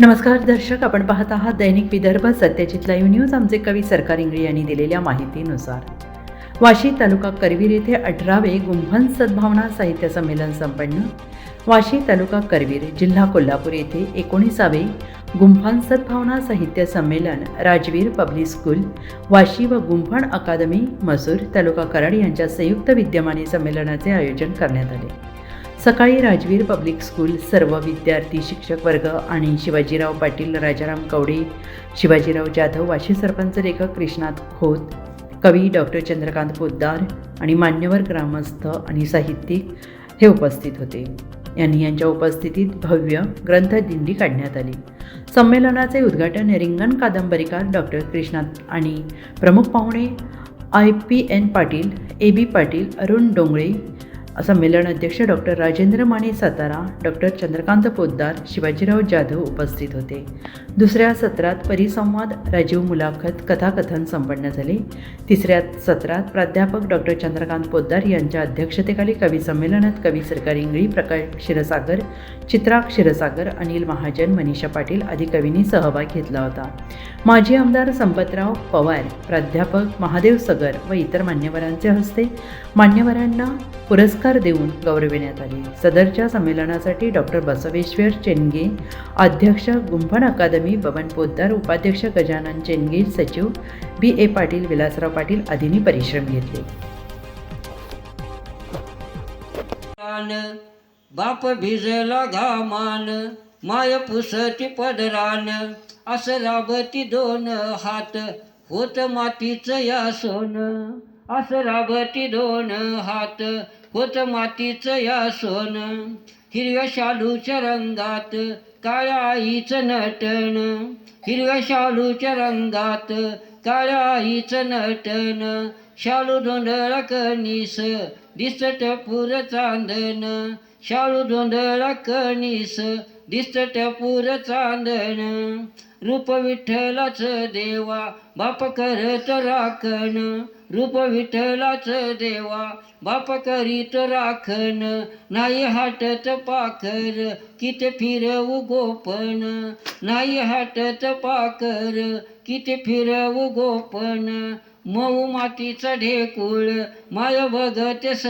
नमस्कार दर्शक. आपण पाहत आहात दैनिक विदर्भ सत्यजितला लाईव्ह न्यूज. आमचे कवी सरकार इंगळे यांनी दिलेल्या माहितीनुसार. वाशी तालुका करवीर येथे अठरावे गुंफन सद्भावना साहित्य संमेलन संपन्न. वाशी तालुका करवीर जिल्हा कोल्हापूर येथे एकोणीसावे गुंफन सद्भावना साहित्य संमेलन राजवीर पब्लिक स्कूल वाशी व गुंफण अकादमी मसूर तालुका कराड यांच्या संयुक्त विद्यमाने संमेलनाचे आयोजन करण्यात आले. सकाळी राजवीर पब्लिक स्कूल सर्व विद्यार्थी शिक्षक वर्ग आणि शिवाजीराव पाटील राजाराम कवडे शिवाजीराव जाधव वाशी सरपंच लेखक कृष्णात खोत कवी डॉक्टर चंद्रकांत पोद्दार आणि मान्यवर ग्रामस्थ आणि साहित्यिक हे उपस्थित होते. यांनी यांच्या उपस्थितीत भव्य ग्रंथदिंडी काढण्यात आली. संमेलनाचे उद्घाटन रिंगण कादंबरीकार डॉक्टर कृष्णात आणि प्रमुख पाहुणे I P N Patil A B Patil Arun Dongale संमेलन अध्यक्ष डॉक्टर राजेंद्र माने सातारा डॉक्टर चंद्रकांत पोद्दार शिवाजीराव जाधव उपस्थित होते. दुसऱ्या सत्रात परिसंवाद राजीव मुलाखत कथाकथन संपन्न झाले. तिसऱ्या सत्रात प्राध्यापक डॉक्टर चंद्रकांत पोद्दार यांच्या अध्यक्षतेखाली कवी संमेलनात कवी सरकार इंगळी प्रकाश क्षीरसागर चित्रा क्षीरसागर अनिल महाजन मनीषा पाटील आदी कवींनी सहभाग घेतला होता. माजी आमदार संपतराव पवार प्राध्यापक महादेव सगर व इतर मान्यवरांचे हस्ते मान्यवरांना पुरस्कार देऊन गौरविण्यात आले. सदरच्या संमेलनासाठी डॉक्टर बसवेश्वर चेनगे अध्यक्ष गुंफण अकादमी बबन पोद्दार उपाध्यक्ष गजानन चेनगे सचिव बी. ए. पाटील विलासराव पाटील आदींनी परिश्रम घेतले. बाप भिजला घामान माय पुसती पदरान असं राबती दोन हात होत मातीचं या सोन असं राबती दोन हात होत मातीचं या सोन. हिरव्या शालूच्या रंगात काळ्या आईचं नटन हिरव्या शालूच्या रंगात काळ्या आईचं नटन शालू धोंडळा कणीस दिसत पुर चांदन शालू धोंडळा कणीस दिसत पुर चांदण. रूप विठ्ठलाच देवा बाप करत राखण. रूप विठ्ठलाच देवा बाप करीत राखण. नाही हाटत पाखर किती फिरवू गोपन. नाही हाटत पाखर किती फिरवू गोपन. मऊ मातीचा ढेकूळ माय बघत स